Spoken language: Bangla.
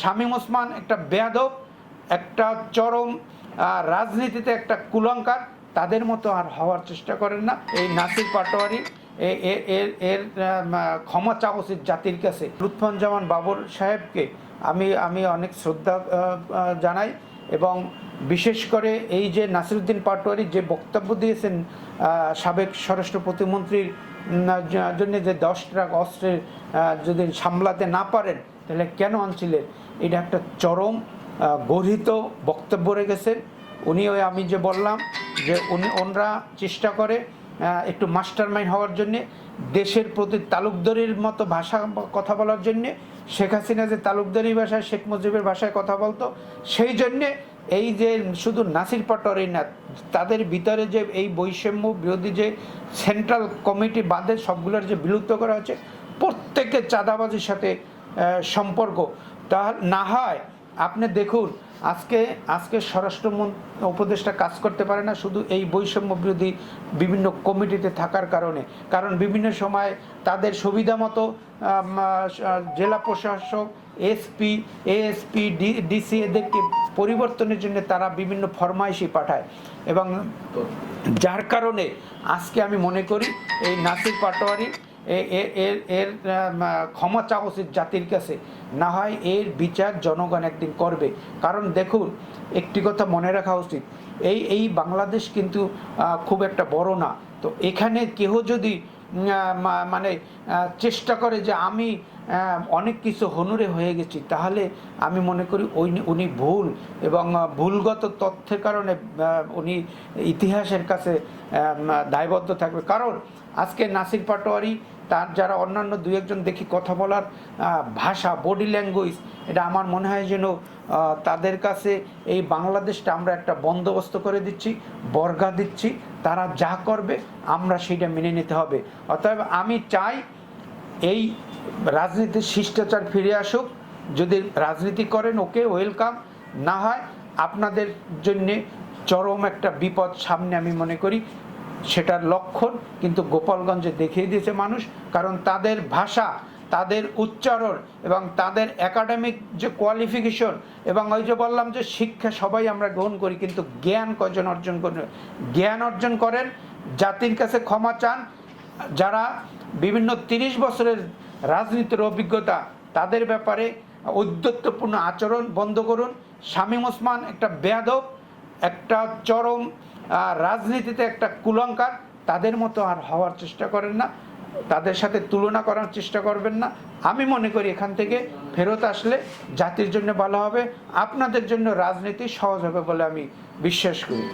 শামীম ওসমান একটা বেয়াদব, একটা চরম রাজনীতিতে একটা কুলঙ্কার, তাদের মতো আর হওয়ার চেষ্টা করেন না। এই নাসির পাটোয়ারি এর এর ক্ষমা চাওয়া উচিত জাতির কাছে। লুৎফুজ্জামান বাবর সাহেবকে আমি আমি অনেক শ্রদ্ধা জানাই এবং বিশেষ করে এই যে নাসিরুদ্দিন পাটোয়ারি যে বক্তব্য দিয়েছেন সাবেক স্বরাষ্ট্র প্রতিমন্ত্রীর জন্য যে দশ ট্রাক অস্ত্রের যদি সামলাতে না পারেন তাহলে কেন আনছিলেন? এটা একটা চরম গর্হিত বক্তব্য রেখেছেন। উনি ওই আমি যে বললাম যে উনি, ওনরা চেষ্টা করে একটু মাস্টার মাইন্ড হওয়ার জন্যে, দেশের প্রতি তালুকদারির মতো ভাষা কথা বলার জন্যে, শেখ হাসিনা যে তালুকদারি ভাষায়, শেখ মুজিবের ভাষায় কথা বলতো, সেই জন্যে এই যে শুধু নাসির পাটোয়ারি না, তাদের ভিতরে যে এই বৈষম্য বিরোধী যে সেন্ট্রাল কমিটি বাদে সবগুলোর যে বিলুপ্ত করা হচ্ছে প্রত্যেকের চাঁদাবাজির সাথে সম্পর্ক। তা না হয় আপনি দেখুন, আজকে আজকে স্বরাষ্ট্র উপদেষ্টা কাজ করতে পারে না, শুধু এই বৈষম্য বিরোধী বিভিন্ন কমিটিতে থাকার কারণে। কারণ বিভিন্ন সময় তাদের সুবিধা মতো জেলা প্রশাসক এসপি এএসপি ডিসি এদেরকে পরিবর্তনের জন্য তারা বিভিন্ন ফরমাইশি পাঠায়। এবং যার কারণে আজকে আমি মনে করি এই নাসির পাটোয়ারি এর এর এর ক্ষমা চাওয়া উচিত জাতির কাছে। না হয় এর বিচার জনগণ একদিন করবে। কারণ দেখুন, একটি কথা মনে রাখা উচিত। এই এই বাংলাদেশ কিন্তু খুব একটা বড় না। তো এখানে কেহ যদি মানে চেষ্টা করে যে আমি অনেক কিছু হনুরে হয়ে গেছি। তাহলে আমি মনে করি ওই উনি ভুল এবং ভুলগত তথ্যের কারণে উনি ইতিহাসের কাছে দায়বদ্ধ থাকবে। কারণ আজকে নাসির পাটোয়ারি, তার যারা অন্যান্য দু একজন দেখি কথা বলার ভাষা বডি ল্যাঙ্গুয়েজ এটা আমার মনে হয় যেন তাদের কাছে এই বাংলাদেশটা আমরা একটা বন্দোবস্ত করে দিচ্ছি। বর্গা দিচ্ছি, তারা যা করবে আমরা সেটা মেনে নিতে হবে। অতএব আমি চাই এই রাজনীতির শিষ্টাচার ফিরে আসুক। যদি রাজনীতি করেন, ওকে ওয়েলকাম। না হয় আপনাদের জন্যে চরম একটা বিপদ সামনে আমি মনে করি। সেটার লক্ষণ কিন্তু গোপালগঞ্জে দেখিয়ে দিয়েছে মানুষ, কারণ তাদের ভাষা তাদের উচ্চারণ এবং তাদের একাডেমিক যে কোয়ালিফিকেশন এবং ওই যে বললাম যে শিক্ষা সবাই আমরা গ্রহণ করি, কিন্তু জ্ঞান কজন অর্জন করেন জ্ঞান অর্জন করেন, জাতির কাছে ক্ষমা চান, যারা বিভিন্ন তিরিশ বছরের রাজনীতির অভিজ্ঞতা, তাদের ব্যাপারে ঔদ্ধত্যপূর্ণ আচরণ বন্ধ করুন। শামীম ওসমান একটা বেয়াদব, একটা চরম রাজনীতিতে একটা কুলঙ্কার, তাদের মতো আর হওয়ার চেষ্টা করেন না। তাদের সাথে তুলনা করার চেষ্টা করবেন না। আমি মনে করি এখান থেকে ফেরত আসলে জাতির জন্য ভালো হবে। আপনাদের জন্য রাজনীতি সহজ হবে বলে আমি বিশ্বাস করি।